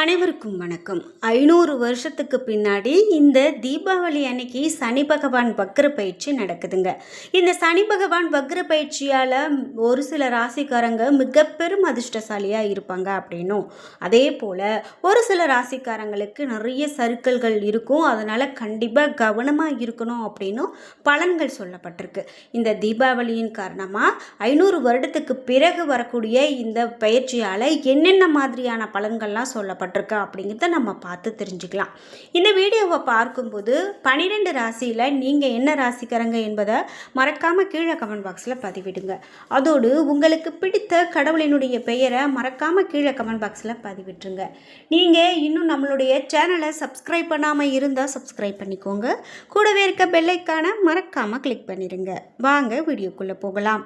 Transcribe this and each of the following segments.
அனைவருக்கும் வணக்கம். ஐநூறு வருஷத்துக்கு பின்னாடி இந்த தீபாவளி அன்னைக்கு சனி பகவான் வக்ர பயிற்சி நடக்குதுங்க. இந்த சனி பகவான் வக்ர பயிற்சியால் ஒரு சில ராசிக்காரங்க மிக பெரும் அதிர்ஷ்டசாலியாக இருப்பாங்க அப்படின்னும். அதே போல் ஒரு சில ராசிக்காரங்களுக்கு நிறைய சறுக்கல்கள் இருக்கும். அதனால் கண்டிப்பாக கவனமாக இருக்கணும் அப்படின்னும் பலன்கள் சொல்லப்பட்டிருக்கு. இந்த தீபாவளியின் காரணமாக ஐநூறு வருடத்துக்கு பிறகு வரக்கூடிய இந்த பயிற்சியால் என்னென்ன மாதிரியான பலன்கள்லாம் சொல்லப்பட்டிருக்கு அப்படிங்கிறத நம்ம பார்த்து தெரிஞ்சுக்கலாம். இந்த வீடியோவை பார்க்கும்போது பன்னிரெண்டு ராசியில் நீங்கள் என்ன ராசிக்காரங்க என்பதை மறக்காமல் கீழே கமெண்ட் பாக்ஸில் பதிவிடுங்க. அதோடு உங்களுக்கு பிடித்த கடவுளினுடைய பெயரை மறக்காமல் கீழே கமெண்ட் பாக்ஸில் பதிவிட்டுருங்க. நீங்கள் இன்னும் நம்மளுடைய சேனலை சப்ஸ்கிரைப் பண்ணாமல் இருந்தால் சப்ஸ்கிரைப் பண்ணிக்கோங்க. கூடவே இருக்க பெல்லைக்கான மறக்காமல் கிளிக் பண்ணிடுங்க வாங்க வீடியோக்குள்ளே போகலாம்.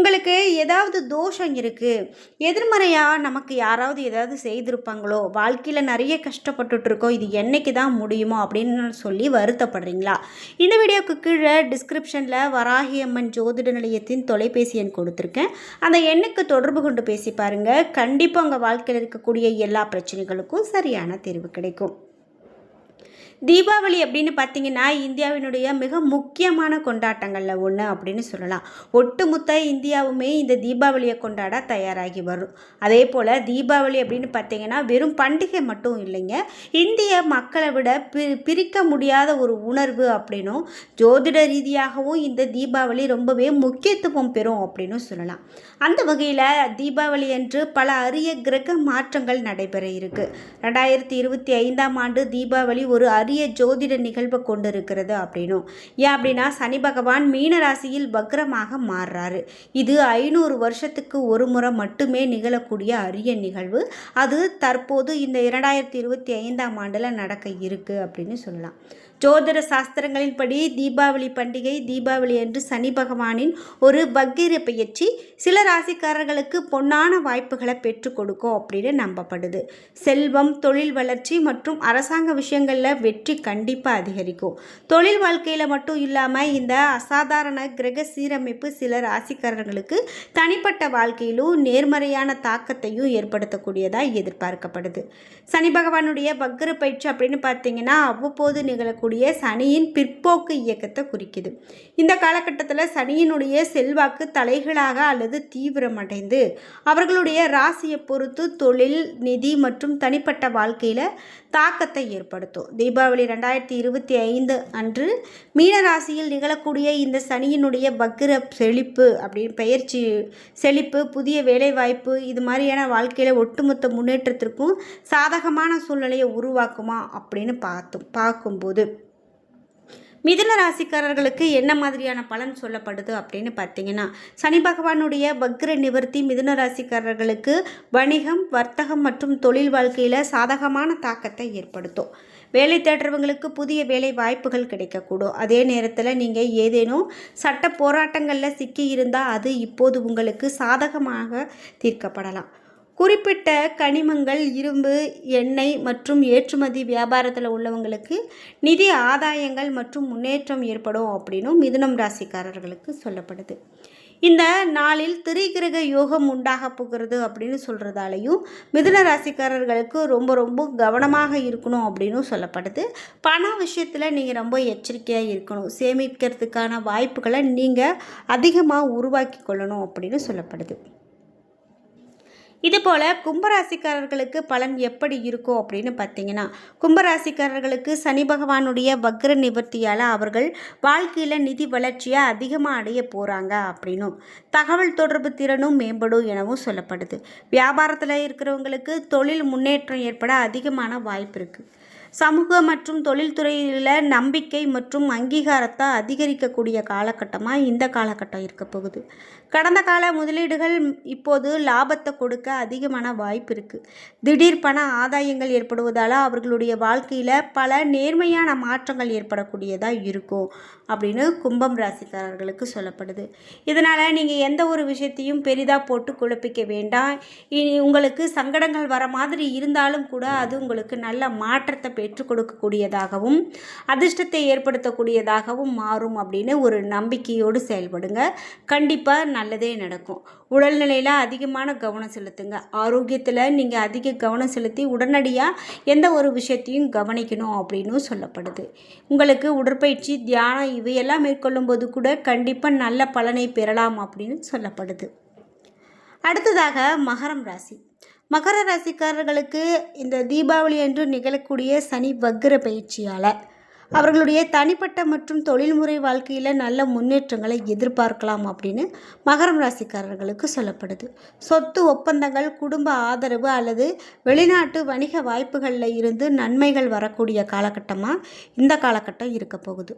உங்களுக்கு ஏதாவது தோஷம் இருக்குது எதிர்மறையாக நமக்கு யாராவது ஏதாவது செய்திருப்பாங்களோ வாழ்க்கையில் நிறைய கஷ்டப்பட்டுட்டு இருக்கோம் இது என்னைக்கு தான் முடியுமோ அப்படின்னு சொல்லி வருத்தப்படுறீங்களா? இந்த வீடியோக்கு கீழே டிஸ்கிரிப்ஷனில் வராகி அம்மன் ஜோதிட நிலையத்தின் தொலைபேசி எண் கொடுத்துருக்கேன். அந்த எண்ணுக்கு தொடர்பு கொண்டு பேசி பாருங்கள் கண்டிப்பாக உங்கள் வாழ்க்கையில் இருக்கக்கூடிய எல்லா பிரச்சனைகளுக்கும் சரியான தீர்வு கிடைக்கும். தீபாவளி அப்படின்னு பார்த்தீங்கன்னா இந்தியாவினுடைய மிக முக்கியமான கொண்டாட்டங்களில் ஒன்று அப்படின்னு சொல்லலாம். ஒட்டுமொத்த இந்தியாவுமே இந்த தீபாவளியை கொண்டாட தயாராகி வரும் அதே போல் தீபாவளி அப்படின்னு பார்த்தீங்கன்னா வெறும் பண்டிகை மட்டும் இல்லைங்க. இந்திய மக்களை விட பி பிரிக்க முடியாத ஒரு உணர்வு அப்படின்னும் ஜோதிட ரீதியாகவும் இந்த தீபாவளி ரொம்பவே முக்கியத்துவம் பெறும் அப்படின்னு சொல்லலாம். அந்த வகையில் தீபாவளி அன்று பல அரிய கிரக மாற்றங்கள் நடைபெற இருக்கு. ரெண்டாயிரத்தி இருபத்தி ஐந்தாம் ஆண்டு தீபாவளி ஒரு அரிய ஜோதிட நிகழ்வை கொண்டிருக்கிறது அப்படின்னும். ஏன் அப்படின்னா சனி பகவான் மீன ராசியில் வக்ரமாக மாறுறாரு. இது ஐநூறு வருஷத்துக்கு ஒரு முறை மட்டுமே நிகழக்கூடிய அரிய நிகழ்வு. அது தற்போது இந்த இரண்டாயிரத்தி இருபத்தி ஐந்தாம் ஆண்டில் நடக்க இருக்கு அப்படின்னு சொல்லலாம். ஜோதிட சாஸ்திரங்களின்படி தீபாவளி பண்டிகை தீபாவளி என்று சனி பகவானின் ஒரு வக்கீர பயிற்சி சில ராசிக்காரர்களுக்கு பொன்னான வாய்ப்புகளை பெற்றுக் கொடுக்கும் அப்படின்னு நம்பப்படுது. செல்வம் தொழில் வளர்ச்சி மற்றும் அரசாங்க விஷயங்களில் வெற்றி கண்டிப்பாக அதிகரிக்கும். தொழில் வாழ்க்கையில் மட்டும் இல்லாமல் இந்த அசாதாரண கிரக சீரமைப்பு சில ராசிக்காரர்களுக்கு தனிப்பட்ட வாழ்க்கையிலும் நேர்மறையான தாக்கத்தையும் ஏற்படுத்தக்கூடியதாக எதிர்பார்க்கப்படுது. சனி பகவானுடைய வக்ர பயிற்சி அப்படின்னு பார்த்தீங்கன்னா அவ்வப்போது நிகழக்கூடிய இருக்கக்கூடிய சனியின் பிற்போக்கு இயக்கத்தை குறிக்குது. இந்த காலகட்டத்தில் சனியினுடைய செல்வாக்கு தலைகளாக அல்லது தீவிரமடைந்து அவர்களுடைய ராசியை பொறுத்து தொழில் நிதி மற்றும் தனிப்பட்ட வாழ்க்கையில் தாக்கத்தை ஏற்படுத்தும். தீபாவளி ரெண்டாயிரத்தி இருபத்தி ஐந்து அன்று மீனராசியில் நிகழக்கூடிய இந்த சனியினுடைய பக்ர செழிப்பு அப்படின்னு பெயர்ச்சி செழிப்பு புதிய வேலைவாய்ப்பு இது மாதிரியான வாழ்க்கையில் ஒட்டுமொத்த முன்னேற்றத்திற்கும் சாதகமான சூழ்நிலையை உருவாக்குமா அப்படின்னு பார்த்தோம் பார்க்கும்போது மிதுன ராசிக்காரர்களுக்கு என்ன மாதிரியான பலன் சொல்லப்படுது அப்படின்னு பார்த்தீங்கன்னா சனி பகவானுடைய வக்ர நிவர்த்தி மிதுன ராசிக்காரர்களுக்கு வணிகம் வர்த்தகம் மற்றும் தொழில் வாழ்க்கையில் சாதகமான தாக்கத்தை ஏற்படுத்தும். வேலை தேடுறவங்களுக்கு புதிய வேலை வாய்ப்புகள் கிடைக்கக்கூடும். அதே நேரத்தில் நீங்கள் ஏதேனும் சட்ட போராட்டங்களில் சிக்கி இருந்தால் அது இப்போது உங்களுக்கு சாதகமாக தீர்க்கப்படலாம். குறிப்பிட்ட கனிமங்கள் இரும்பு எண்ணெய் மற்றும் ஏற்றுமதி வியாபாரத்தில் உள்ளவங்களுக்கு நிதி ஆதாயங்கள் மற்றும் முன்னேற்றம் ஏற்படும் அப்படின்னும் மிதுனம் ராசிக்காரர்களுக்கு சொல்லப்படுது. இந்த நாளில் திரிகிரக யோகம் உண்டாக போகிறது அப்படின்னு சொல்கிறதாலையும் மிதுன ராசிக்காரர்களுக்கு ரொம்ப ரொம்ப கவனமாக இருக்கணும் அப்படின்னு சொல்லப்படுது. பண விஷயத்தில் நீங்கள் ரொம்ப எச்சரிக்கையாக இருக்கணும். சேமிக்கிறதுக்கான வாய்ப்புகளை நீங்கள் அதிகமாக உருவாக்கி கொள்ளணும் அப்படின்னு சொல்லப்படுது. இதுபோல் கும்பராசிக்காரர்களுக்கு பலன் எப்படி இருக்கும் அப்படின்னு பார்த்தீங்கன்னா கும்பராசிக்காரர்களுக்கு சனி பகவானுடைய வக்ர நிவர்த்தியால் அவர்கள் வாழ்க்கையில் நிதி வளர்ச்சியை அதிகமாக அடைய போகிறாங்க அப்படின்னும் தகவல் தொடர்பு திறனும் மேம்படும் எனவும் சொல்லப்படுது. வியாபாரத்தில் இருக்கிறவங்களுக்கு தொழில் முன்னேற்றம் ஏற்பட அதிகமான வாய்ப்பு இருக்குது சமூக மற்றும் தொழில்துறையில் நம்பிக்கை மற்றும் அங்கீகாரத்தை அதிகரிக்கக்கூடிய காலகட்டமாக இந்த காலகட்டம் இருக்க போகுது. கடந்த கால முதலீடுகள் இப்போது லாபத்தை கொடுக்க அதிகமான வாய்ப்பு இருக்குது திடீர் பண ஆதாயங்கள் ஏற்படுவதால் அவர்களுடைய வாழ்க்கையில் பல நேர்மையான மாற்றங்கள் ஏற்படக்கூடியதாக இருக்கும் அப்படின்னு கும்பம் ராசிக்காரர்களுக்கு சொல்லப்படுது. இதனால் நீங்கள் எந்த ஒரு விஷயத்தையும் பெரிதாக போட்டு குழப்பிக்க வேண்டாம். இனி உங்களுக்கு சங்கடங்கள் வர மாதிரி இருந்தாலும் கூட அது உங்களுக்கு நல்ல மாற்றத்தை பெற்றுக் கொடுக்கக்கூடியதாகவும் அதிர்ஷ்டத்தை ஏற்படுத்தக்கூடியதாகவும் மாறும் அப்படின்னு ஒரு நம்பிக்கையோடு செயல்படுங்க. கண்டிப்பாக நல்லதே நடக்கும். உடல்நிலையில் அதிகமான கவனம் செலுத்துங்க. ஆரோக்கியத்தில் நீங்கள் அதிக கவனம் செலுத்தி உடனடியாக எந்த ஒரு விஷயத்தையும் கவனிக்கணும் அப்படின்னு சொல்லப்படுது. உங்களுக்கு உடற்பயிற்சி தியானம் இவையெல்லாம் மேற்கொள்ளும்போது கூட கண்டிப்பாக நல்ல பலனை பெறலாம் அப்படின்னு சொல்லப்படுது. அடுத்ததாக மகரம் ராசி. மகர ராசிக்காரர்களுக்கு இந்த தீபாவளி அன்று நிகழக்கூடிய சனி வக்ர பயிற்சியால் அவர்களுடைய தனிப்பட்ட மற்றும் தொழில்முறை வாழ்க்கையில் நல்ல முன்னேற்றங்களை எதிர்பார்க்கலாம் அப்படின்னு மகரம் ராசிக்காரர்களுக்கு சொல்லப்படுது. சொத்து ஒப்பந்தங்கள் குடும்ப ஆதரவு அல்லது வெளிநாட்டு வணிக வாய்ப்புகளில் இருந்து நன்மைகள் வரக்கூடிய காலகட்டமாக இந்த காலகட்டம் இருக்க போகுது.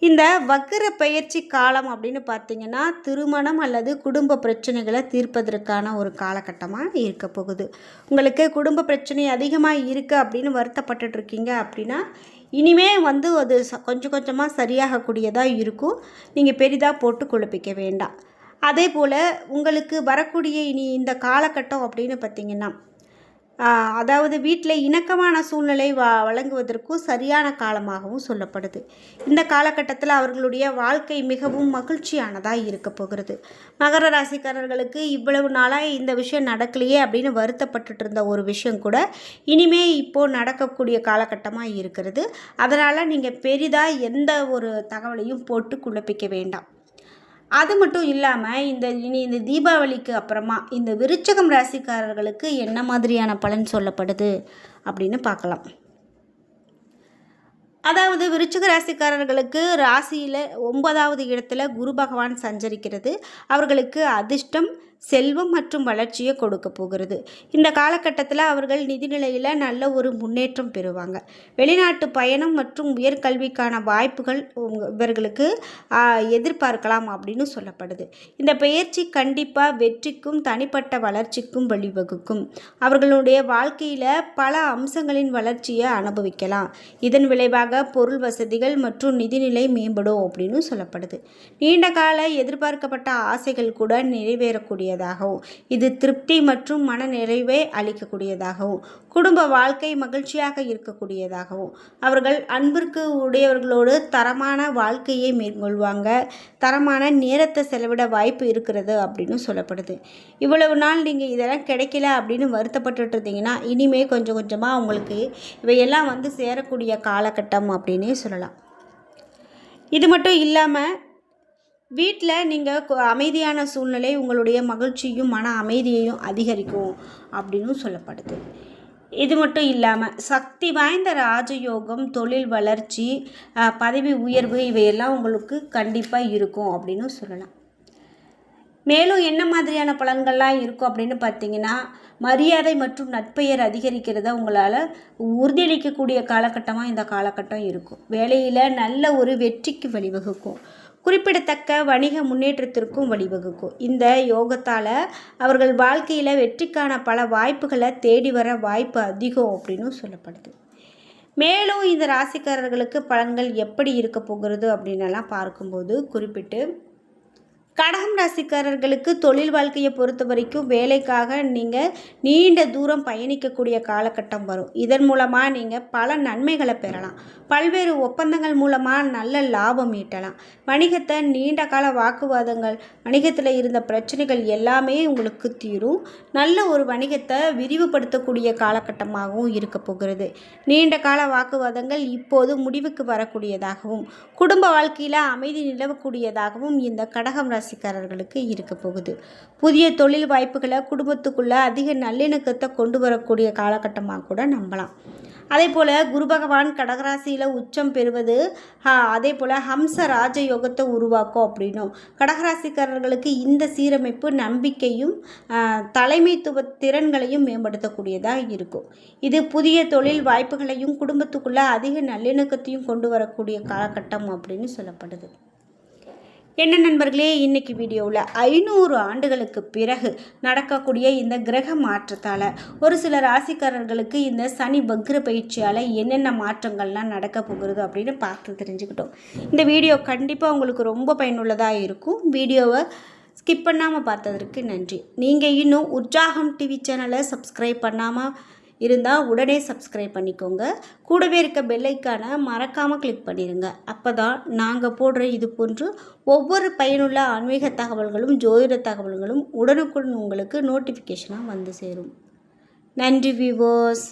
இந்த வக்கர பயிற்சி காலம் அப்படின்னு பார்த்தீங்கன்னா திருமணம் அல்லது குடும்ப பிரச்சனைகளை தீர்ப்பதற்கான ஒரு காலகட்டமாக இருக்க போகுது. உங்களுக்கு குடும்ப பிரச்சனை அதிகமாக இருக்குது அப்படின்னு வருத்தப்பட்டுட்டு இருக்கீங்க அப்படின்னா இனிமே வந்து அது ச- கொஞ்சம் கொஞ்சமாக சரியாகக்கூடியதாக இருக்கும். நீங்கள் பெரிதாக போட்டு குழப்பிக்க வேண்டாம். அதே போல் உங்களுக்கு வரக்கூடிய இனி இந்த காலகட்டம் அப்படின்னு பார்த்தீங்கன்னா அதாவது வீட்டில் இணக்கமான சூழ்நிலை வ வழங்குவதற்கும் சரியான காலமாகவும் சொல்லப்படுது. இந்த காலகட்டத்தில் அவர்களுடைய வாழ்க்கை மிகவும் மகிழ்ச்சியானதாக இருக்க போகிறது. மகர ராசிக்காரர்களுக்கு இவ்வளவு நாளாக இந்த விஷயம் நடக்கலையே அப்படின்னு வருத்தப்பட்டுட்டு இருந்த ஒரு விஷயம் கூட இனிமே இப்போது நடக்கக்கூடிய காலகட்டமாக இருக்கிறது. அதனால் நீங்கள் பெரிதாக எந்த ஒரு தகவலையும் போட்டு குழப்பிக்க வேண்டாம். அது மட்டும் இல்லாமல் இந்த இனி இந்த தீபாவளிக்கு அப்புறமா இந்த விருச்சகம் ராசிக்காரர்களுக்கு என்ன மாதிரியான பலன் சொல்லப்படுது அப்படின்னு பார்க்கலாம். அதாவது விருச்சிக ராசிக்காரர்களுக்கு ராசியில் ஒன்பதாவது இடத்துல குரு பகவான் சஞ்சரிக்கிறது. அவர்களுக்கு அதிர்ஷ்டம் செல்வம் மற்றும் வளர்ச்சியை கொடுக்க போகிறது. இந்த காலகட்டத்தில் அவர்கள் நிதிநிலையில் நல்ல ஒரு முன்னேற்றம் பெறுவாங்க. வெளிநாட்டு பயணம் மற்றும் உயர்கல்விக்கான வாய்ப்புகள் இவர்களுக்கு எதிர்பார்க்கலாம் அப்படின்னு சொல்லப்படுது. இந்த பயிற்சி கண்டிப்பாக வெற்றிக்கும் தனிப்பட்ட வளர்ச்சிக்கும் வழிவகுக்கும். அவர்களுடைய வாழ்க்கையில் பல அம்சங்களின் வளர்ச்சியை அனுபவிக்கலாம். இதன் விளைவாக பொருள் வசதிகள் மற்றும் நிதிநிலை மேம்படும் அப்படின்னு சொல்லப்படுது. நீண்ட கால எதிர்பார்க்கப்பட்ட ஆசைகள் கூட நிறைவேறக்கூடியதாகவும் இது திருப்தி மற்றும் மன நிறைவை அளிக்கக்கூடியதாகவும் குடும்ப வாழ்க்கை மகிழ்ச்சியாக இருக்கக்கூடியதாகவும் அவர்கள் அன்பிற்கு உடையவர்களோடு தரமான வாழ்க்கையை மேற்கொள்வாங்க தரமான நேரத்தை செலவிட வாய்ப்பு இருக்கிறது அப்படின்னு சொல்லப்படுது. இவ்வளவு நாள் நீங்கள் இதெல்லாம் கிடைக்கல அப்படின்னு வருத்தப்பட்டு இருந்தீங்கன்னா இனிமே கொஞ்சம் கொஞ்சமாக உங்களுக்கு இவையெல்லாம் வந்து சேரக்கூடிய காலகட்டம் அப்படின்னே சொல்லலாம். இது மட்டும் இல்லாமல் வீட்டில் நீங்கள் அமைதியான சூழ்நிலை உங்களுடைய மகிழ்ச்சியும் மன அமைதியையும் அதிகரிக்கும் அப்படின்னு சொல்லப்படுது. இது மட்டும் இல்லாமல் சக்தி வாய்ந்த ராஜயோகம் தொழில் வளர்ச்சி பதவி உயர்வு இவையெல்லாம் உங்களுக்கு கண்டிப்பாக இருக்கும் அப்படின்னு சொல்லலாம். மேலும் என்ன மாதிரியான பலன்கள்லாம் இருக்கும் அப்படின்னு பார்த்தீங்கன்னா மரியாதை மற்றும் நட்பெயர் அதிகரிக்கிறத உங்களால் உறுதியளிக்கக்கூடிய காலகட்டமாக இந்த காலகட்டம் இருக்கும். வேலையில் நல்ல ஒரு வெற்றிக்கு வழிவகுக்கும். குறிப்பிடத்தக்க வணிக முன்னேற்றத்திற்கும் வழிவகுக்கும். இந்த யோகத்தால் அவர்கள் வாழ்க்கையில் வெற்றிக்கான பல வாய்ப்புகளை தேடி வர வாய்ப்பு அதிகம் அப்படின்னு சொல்லப்படுது. மேலும் இந்த ராசிக்காரர்களுக்கு பலன்கள் எப்படி இருக்க போகிறது அப்படின்னலாம் பார்க்கும்போது குறிப்பிட்டு கடகம் ராசிக்காரர்களுக்கு தொழில் வாழ்க்கையை பொறுத்த வரைக்கும் வேலைக்காக நீங்கள் நீண்ட தூரம் பயணிக்கக்கூடிய காலகட்டம் வரும். இதன் மூலமாக நீங்கள் பல நன்மைகளை பெறலாம். பல்வேறு ஒப்பந்தங்கள் மூலமாக நல்ல லாபம் ஈட்டலாம். வணிகத்தை நீண்ட கால வாக்குவாதங்கள் வணிகத்தில் இருந்த பிரச்சனைகள் எல்லாமே உங்களுக்கு தீரும். நல்ல ஒரு வணிகத்தை விரிவுபடுத்தக்கூடிய காலகட்டமாகவும் இருக்க போகிறது. நீண்ட கால வாக்குவாதங்கள் இப்போது முடிவுக்கு வரக்கூடியதாகவும் குடும்ப வாழ்க்கையில் அமைதி நிலவக்கூடியதாகவும் இந்த கடகம் ராசிக்காரர்களுக்கு இருக்க போகுது. புதிய தொழில் வாய்ப்புகளை குடும்பத்துக்குள்ளே அதிக நல்லிணக்கத்தை கொண்டு வரக்கூடிய காலகட்டமாக கூட நம்பலாம். அதே போல் குரு பகவான் கடகராசியில் உச்சம் பெறுவது அதே போல் ஹம்ச ராஜயோகத்தை உருவாக்கும் அப்படின்னும். கடகராசிக்காரர்களுக்கு இந்த சீரமைப்பு நம்பிக்கையும் தலைமைத்துவ திறன்களையும் மேம்படுத்தக்கூடியதாக இருக்கும். இது புதிய தொழில் வாய்ப்புகளையும் குடும்பத்துக்குள்ளே அதிக நல்லிணக்கத்தையும் கொண்டு வரக்கூடிய காலகட்டம் அப்படின்னு சொல்லப்படுது. என்ன நண்பர்களே இன்றைக்கி வீடியோவில் ஐநூறு ஆண்டுகளுக்கு பிறகு நடக்கக்கூடிய இந்த கிரக மாற்றத்தால் ஒரு சில ராசிக்காரர்களுக்கு இந்த சனி வக்ர பயிற்சியால் என்னென்ன மாற்றங்கள்லாம் நடக்க போகிறது அப்படின்னு பார்த்து தெரிஞ்சுக்கிட்டோம். இந்த வீடியோ கண்டிப்பாக உங்களுக்கு ரொம்ப பயனுள்ளதாக இருக்கும். வீடியோவை ஸ்கிப் பண்ணாமல் பார்த்ததற்கு நன்றி. நீங்கள் இன்னும் உற்சாகம் டிவி சேனலை சப்ஸ்கிரைப் பண்ணாமல் இருந்தால் உடனே சப்ஸ்கிரைப் பண்ணிக்கோங்க. கூடவே இருக்க பெல்லைக்கான மறக்காமல் கிளிக் பண்ணிடுங்க அப்போ தான் நாங்கள் போடுற இது போன்று ஒவ்வொரு பயனுள்ள ஆன்மீக தகவல்களும் ஜோதிட தகவல்களும் உடனுக்குடன் உங்களுக்கு நோட்டிஃபிகேஷனாக வந்து சேரும். நன்றி வியூவர்ஸ்